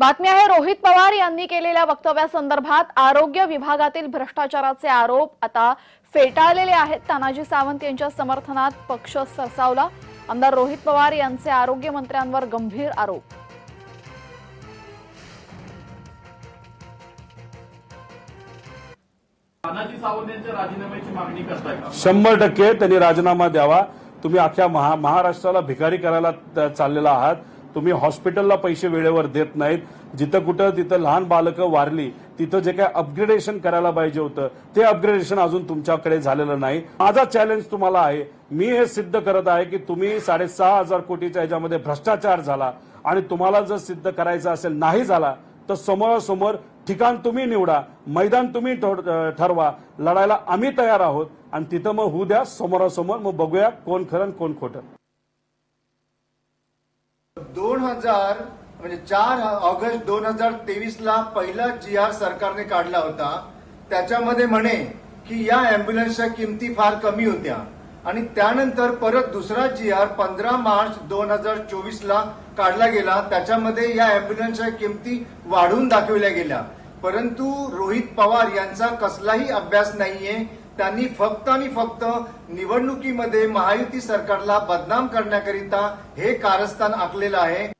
बातमी आहे रोहित पवार यांनी केलेल्या वक्तव्यासंदर्भात आरोग्य विभागातील भ्रष्टाचाराचे आरोप आता फेटाळलेले आहेत. तानाजी सावंत यांच्या समर्थनात पक्ष सरसावला. आमदार रोहित पवार यांचे आरोग्य मंत्र्यांवर गंभीर आरोप. तानाजी सावंत यांच्या राजीनाम्याची मागणी करताय का? शंभर टक्के त्यांनी राजीनामा द्यावा. तुम्ही अख्ख्या महा महाराष्ट्राला भिकारी करायला चाललेला आहात. तुम्ही हॉस्पिटलला पैसे वेळेवर देत नाहीत. जिथं कुठं तिथं लहान बालकं वारली तिथं जे काय अपग्रेडेशन करायला पाहिजे होतं ते अपग्रेडेशन अजून तुमच्याकडे झालेलं नाही. माझा चॅलेंज तुम्हाला आहे मी हे सिद्ध करत आहे की तुम्ही साडेसहा हजार कोटीच्या ह्याच्यामध्ये भ्रष्टाचार झाला आणि तुम्हाला जर सिद्ध करायचं असेल नाही झाला तर समोरासमोर ठिकाण तुम्ही निवडा मैदान तुम्ही ठरवा लढायला आम्ही तयार आहोत आणि तिथं मग होऊ द्या समोरासमोर मग बघूया कोण खरं कोण खोटं. दोन हजार म्हणजे चार ऑगस्ट दोन हजार तेवीस ला पहिला जी आर सरकारने काढला होता. त्याच्यामध्ये म्हणे की या अँब्युलन्सच्या किमती फार कमी होत्या. आणि त्यानंतर परत दुसरा जी आर पंधरा मार्च दोन हजार चोवीस ला काढला गेला. त्याच्यामध्ये या अँब्युलन्सच्या किमती वाढवून दाखवल्या गेल्या. परंतु रोहित पवार यांचा कसलाही अभ्यास नाहीये. त्यांनी फक्त आणि फक्त निवडणुकीमध्ये महायुती सरकारला बदनाम करण्याकरिता हे कारस्थान आखलेलं आहे.